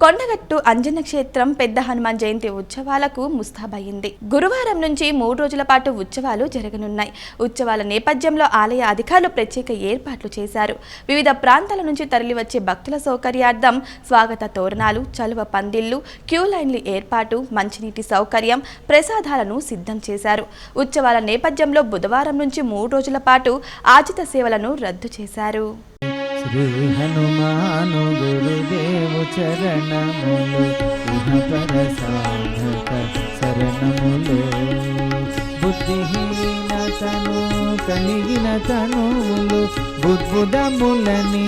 కొండగట్టు అంజన క్షేత్రం పెద్ద హనుమాన్ జయంతి ఉత్సవాలకు ముస్తాబయ్యింది. గురువారం నుంచి మూడు రోజుల పాటు ఉత్సవాలు జరగనున్నాయి. ఉత్సవాల నేపథ్యంలో ఆలయ అధికారులు ప్రత్యేక ఏర్పాట్లు చేశారు. వివిధ ప్రాంతాల నుంచి తరలివచ్చే భక్తుల సౌకర్యార్థం స్వాగత తోరణాలు చలువ పందిళ్ళు క్యూ లైన్లు ఏర్పాటు మంచినీటి సౌకర్యం ప్రసాదాలను సిద్ధం చేశారు. ఉత్సవాల నేపథ్యంలో బుధవారం నుంచి మూడు రోజుల పాటు ఆజిత సేవలను రద్దు చేశారు. శ్రీ హనుమాను గురుదేవు చరణములు ఇహపర సాధక శరణములు బుద్ధిహీనతను కలిగిన తనువులు బుద్బుదములని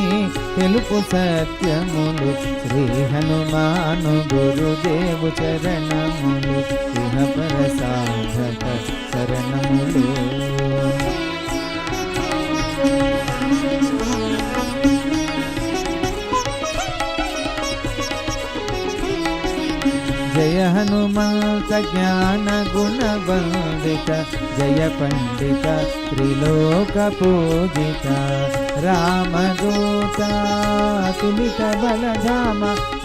తెలుపు సత్యములు. శ్రీ హనుమాను గురుదేవు చరణములు ఇహపర जय हनुमंत ज्ञान गुण बंदित जय पण्डित राम दूता सुमित बलधाम,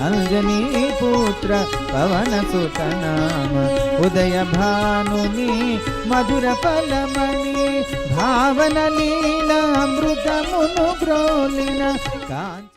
अंजनी पुत्र पवनसुत नाम। उदय भानुनि मधुरफलमणि भावनलीलामृतमुनु ब्रोलिन कान्त